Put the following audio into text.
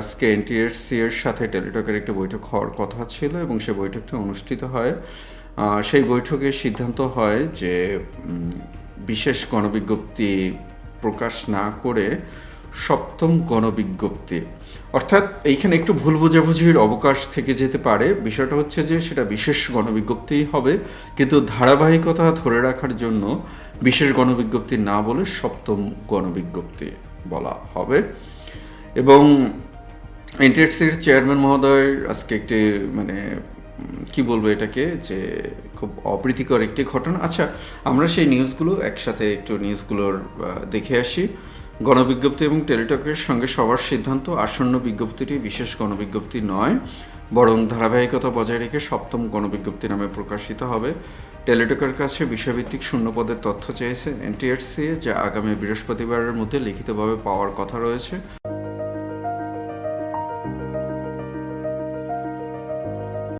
আজকে এনটিএসসি এর সাথে টেলিটকের একটি বৈঠক হওয়ার কথা ছিল এবং সেই বৈঠকটি অনুষ্ঠিত হয়। সেই বৈঠকে সিদ্ধান্ত হয় যে বিশেষ গণবিজ্ঞপ্তি প্রকাশ না করে সপ্তম গণবিজ্ঞপ্তি। অর্থাৎ এইখানে একটু ভুল বোঝাবুঝির অবকাশ থেকে যেতে পারে। বিষয়টা হচ্ছে যে, সেটা বিশেষ গণবিজ্ঞপ্তিই হবে, কিন্তু ধারাবাহিকতা ধরে রাখার জন্য বিশেষ গণবিজ্ঞপ্তি না বলে সপ্তম গণবিজ্ঞপ্তি বলা হবে। এবং এনটিএসসির চেয়ারম্যান মহোদয় আজকে একটি মানে কি বলব এটাকে, যে খুব অপ্রীতিকর একটি ঘটনা। আচ্ছা আমরা সেই নিউজগুলো একসাথে একটু নিউজগুলোর দেখে আসি। গণবিজ্ঞপ্তি এবং টেলিটকের সঙ্গে সবার সিদ্ধান্ত আসন্ন বিজ্ঞপ্তিটি বিশেষ গণবিজ্ঞপ্তি নয়, বরং ধারাবাহিকতা বজায় রেখে সপ্তম গণবিজ্ঞপ্তি নামে প্রকাশিত হবে। টেলিটকের কাছে বিষয়ভিত্তিক শূন্যপদের তথ্য চেয়েছে এনটিআরসি, যা আগামী বৃহস্পতিবারের মধ্যে লিখিতভাবে পাওয়ার কথা রয়েছে।